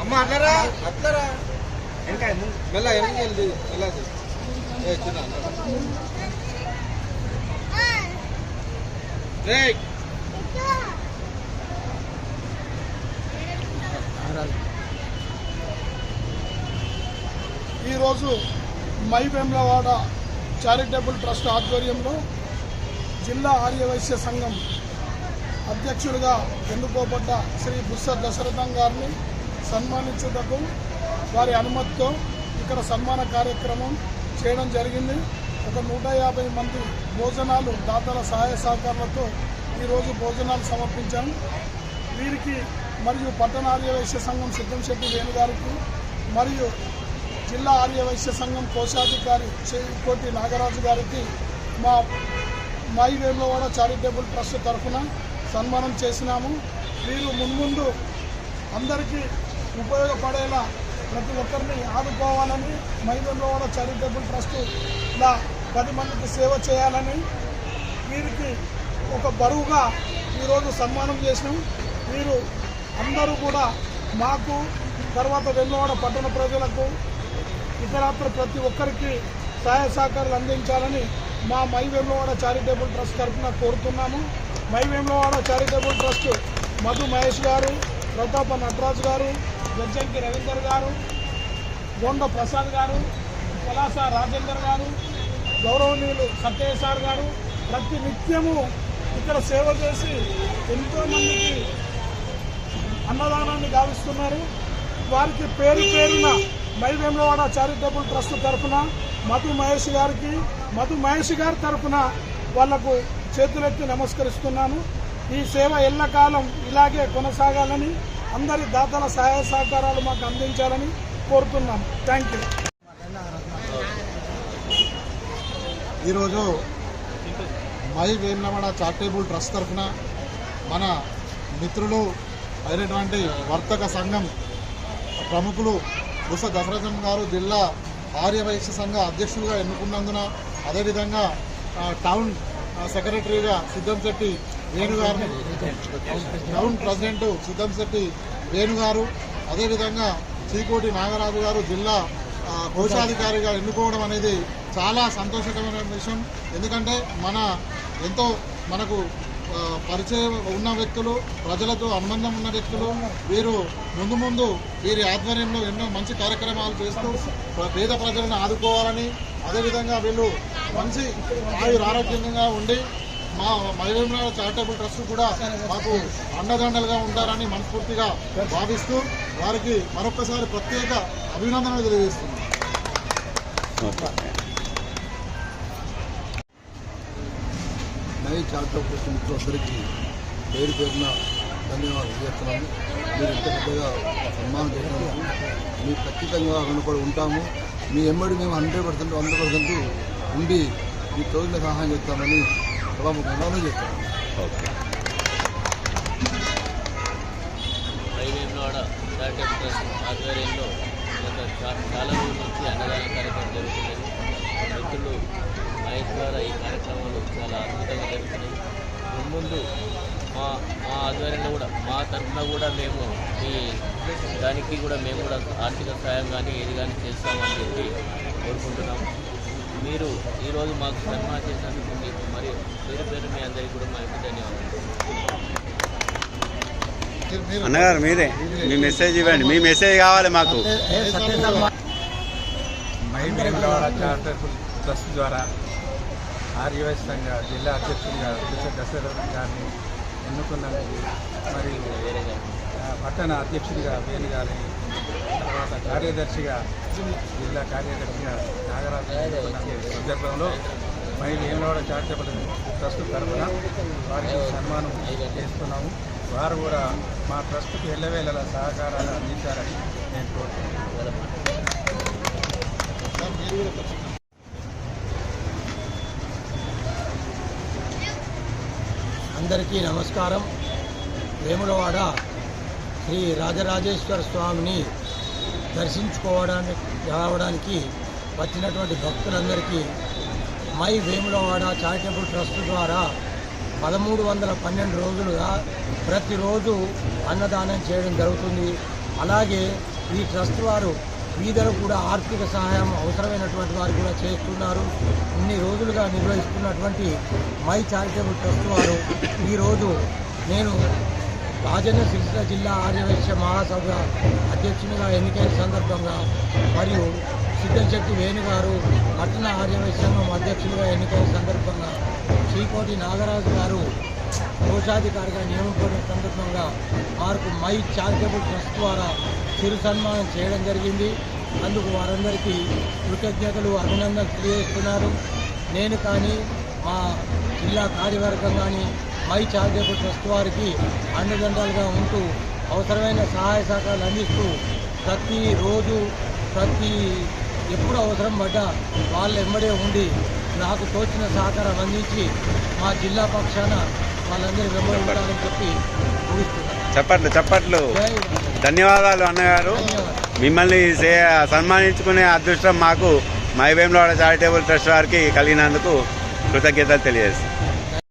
అమ్మ అట్లరా? అట్లరా? మెల్ల ఎన్ని వెళ్ళి వెళ్ళదు ఏ చిన్న ఈరోజు మై వేమ్లవాడ చారిటబుల్ ట్రస్ట్ ఆధ్వర్యంలో జిల్లా ఆర్యవైశ్య సంఘం అధ్యక్షుడిగా ఎన్నుకోబడ్డ శ్రీ బుస్స దశరథం గారిని సన్మానించుటకు వారి అనుమతితో ఇక్కడ సన్మాన కార్యక్రమం చేయడం జరిగింది. ఒక నూట యాభై మంది భోజనాలు దాతల సహాయ సహకారాలతో ఈరోజు భోజనాలు సమర్పించాం. వీరికి మరియు పట్టణ ఆర్యవైశ్య సంఘం సిద్ధంశెట్టి వేణు గారికి మరియు జిల్లా ఆర్యవైశ్య సంఘం కోశాధికారి కోటి నాగరాజు గారికి మా మై వేములవాడ చారిటబుల్ ట్రస్ట్ తరఫున సన్మానం చేసినాము. వీరు మున్ముందు అందరికీ ఉపయోగపడేలా ప్రతి ఒక్కరిని ఆదుకోవాలని మై వేములవాడ చారిటబుల్ ట్రస్ట్ ఇలా పది మందికి సేవ చేయాలని వీరికి ఒక బరువుగా ఈరోజు సన్మానం చేసినాం. వీరు అందరూ కూడా మాకు తర్వాత వెన్నవాడ పట్టణ ప్రజలకు ఇతరాత్ర ప్రతి ఒక్కరికి సహాయ సహకారాలు అందించాలని మా మై వెన్నవాడ చారిటబుల్ ట్రస్ట్ తరఫున కోరుతున్నాము. My Vemulawada charitable trust Madhu Mahesh గారు ప్రతాప నటరాజు గారు గజ్జంకి రవీందర్ గారు గోండ ప్రసాద్ గారు కలాస రాజేందర్ గారు గౌరవనీయులు సత్యయ్య సార్ గారు ప్రతి నిత్యము ఇక్కడ సేవ చేసి ఎంతోమందికి అన్నదానాన్ని గావిస్తున్నారు. వారికి పేరు పేరున మై చారిటబుల్ ట్రస్ట్ తరఫున మధు మహేష్ గారికి మధు మహేష్ గారి తరఫున వాళ్ళకు చేతులెత్తి నమస్కరిస్తున్నాను. ఈ సేవ ఎల్లకాలం ఇలాగే కొనసాగాలని అందరి దాతల సహాయ సహకారాలు మాకు అందించాలని కోరుతున్నాం. థ్యాంక్ యూ ఈరోజు మై వేములవాడ చారిటబుల్ ట్రస్ట్ తరఫున మన మిత్రులు అయినటువంటి వర్తక సంఘం ప్రముఖులు బుస దశరథం గారు జిల్లా ఆర్యవైశ్య సంఘ అధ్యక్షులుగా ఎన్నుకున్నందున అదేవిధంగా టౌన్ సెక్రటరీగా సిద్ధంశెట్టి వేణు గారిని టౌన్ ప్రెసిడెంట్ సిద్ధంశెట్టి వేణు గారు అదేవిధంగా చీకోటి నాగరాజు గారు జిల్లా కోశాధికారిగా ఎన్నుకోవడం అనేది చాలా సంతోషకరమైన విషయం. ఎందుకంటే మన ఎంతో మనకు పరిచయం ఉన్న వ్యక్తులు ప్రజలతో అనుబంధం ఉన్న వ్యక్తులు వీరు ముందు ముందు వీరి ఆధ్వర్యంలో ఎన్నో మంచి కార్యక్రమాలు చేస్తూ ప్ర- పేద ప్రజలను ఆదుకోవాలని అదేవిధంగా వీళ్ళు మంచి ఆయుర ఆరోగ్యంగా ఉండి మా మహిళల చారిటబుల్ ట్రస్ట్ కూడా మాకు అండదండలుగా ఉంటారని మనస్ఫూర్తిగా భావిస్తూ వారికి మరొకసారి ప్రత్యేక అభినందనలు తెలియజేస్తున్నాం. నై చారిటబుల్ ట్రస్ట్ మిత్రులందరికీ పేరు పేరున ధన్యవాదాలు చేస్తున్నాము మీరు ఇంత పెద్దగా సన్మానం చేసినందుకు మీరు ఖచ్చితంగా రుణపడి ఉంటాము. మీ ఎమ్మడి మేము హండ్రెడ్ పర్సెంట్ వంద పర్సెంట్ ఉండి మీ తోగిన సహాయం చేస్తామని సభాముఖంగా చేస్తాము హైవేమ్లోడ చారిటబుల్ ట్రస్ట్ ఆధ్వర్యంలో గత చాలా రోజుల నుంచి అన్నదాన కార్యక్రమం జరుగుతున్నది. మిత్రులు మహేష్ ద్వారా ఈ కార్యక్రమాలు చాలా అద్భుతంగా జరుగుతున్నాయి. ముందు మా మా ఆధ్వర్యంలో కూడా మా తరఫున కూడా మేము ఈ దానికి కూడా మేము కూడా ఆర్థిక సహాయం కానీ ఏది కానీ చేస్తామని చెప్పి కోరుకుంటున్నాము. మీరు ఈరోజు మాకు సన్మానం చేసినందుకు మీకు మరియు పేరు పేరు మీ అందరికీ కూడా మా యొక్క ధన్యవాదాలు. అన్నగారు మీరే. మీ మెసేజ్ ఇవ్వండి. మీ మెసేజ్ కావాలి మాకు. ట్రస్ట్ ద్వారా ఆర్యవైస్ సంఘ జిల్లా అధ్యక్షుడిగా కృష్ణ దశరథన్ గారిని ఎన్నుకున్నందుకు మరియు పట్టణ అధ్యక్షుడిగా వేణు గారిని తర్వాత కార్యదర్శిగా జిల్లా కార్యదర్శిగా నాగరాజు సందర్భంలో మహిళ వేములవాడ చారిటబుల్ ట్రస్ట్ తరఫున వారికి సన్మానం చేస్తున్నాము. వారు కూడా మా ట్రస్ట్కి ఎల్లవేళల సహకారాలు అందించాలని నేను కోరుతున్నాను అందరికీ నమస్కారం. వేములవాడ శ్రీ రాజరాజేశ్వర స్వామిని దర్శించుకోవడానికి రావడానికి వచ్చినటువంటి భక్తులందరికీ మై వేములవాడ చారిటబుల్ ట్రస్ట్ ద్వారా పదమూడు వందల పన్నెండు రోజులుగా ప్రతిరోజు అన్నదానం చేయడం జరుగుతుంది. అలాగే ఈ ట్రస్ట్ వారు వీధులకు కూడా ఆర్థిక సహాయం అవసరమైనటువంటి వారు కూడా చేస్తున్నారు. ఇన్ని రోజులుగా నిర్వహిస్తున్నటువంటి మై చారిటబుల్ ట్రస్ట్ వారు ఈరోజు నేను రాజన్న సిరిసిల్ల జిల్లా ఆర్యవైశ్య మహాసభ అధ్యక్షునిగా ఎన్నికైన సందర్భంగా మరియు సిద్ధశెట్టి వేణు గారు పట్టణ ఆర్యవైశ్య సంఘం అధ్యక్షులుగా ఎన్నికైన సందర్భంగా శ్రీకోటి నాగరాజు గారు కోశాధికారిగా నియమించిన సందర్భంగా వారికి మై చారిటబుల్ ట్రస్ట్ ద్వారా చిరు సన్మానం చేయడం జరిగింది. అందుకు వారందరికీ కృతజ్ఞతలు అభినందనలు తెలియజేస్తున్నారు. నేను కానీ మా జిల్లా కార్యవర్గం కానీ మై చారిటబుల్ ట్రస్ట్ వారికి అండదండలుగా ఉంటూ అవసరమైన సహాయ సహకారాలు అందిస్తూ ప్రతిరోజు ప్రతి ఎప్పుడు అవసరం పడ్డా వాళ్ళ ఎంబడే ఉండి నాకు తోచిన సహకారం అందించి మా జిల్లా పక్షాన వాళ్ళందరూ వెంబడి ఉంటారని చెప్పి ముగిస్తున్నాను. చప్పట్లు చప్పట్లు. ధన్యవాదాలు అన్నగారు. మిమ్మల్ని సన్మానించుకునే అదృష్టం మాకు మై వేమ్లవాడ చారిటబుల్ ట్రస్ట్ వారికి కలిగినందుకు కృతజ్ఞతలు తెలియజేస్తాం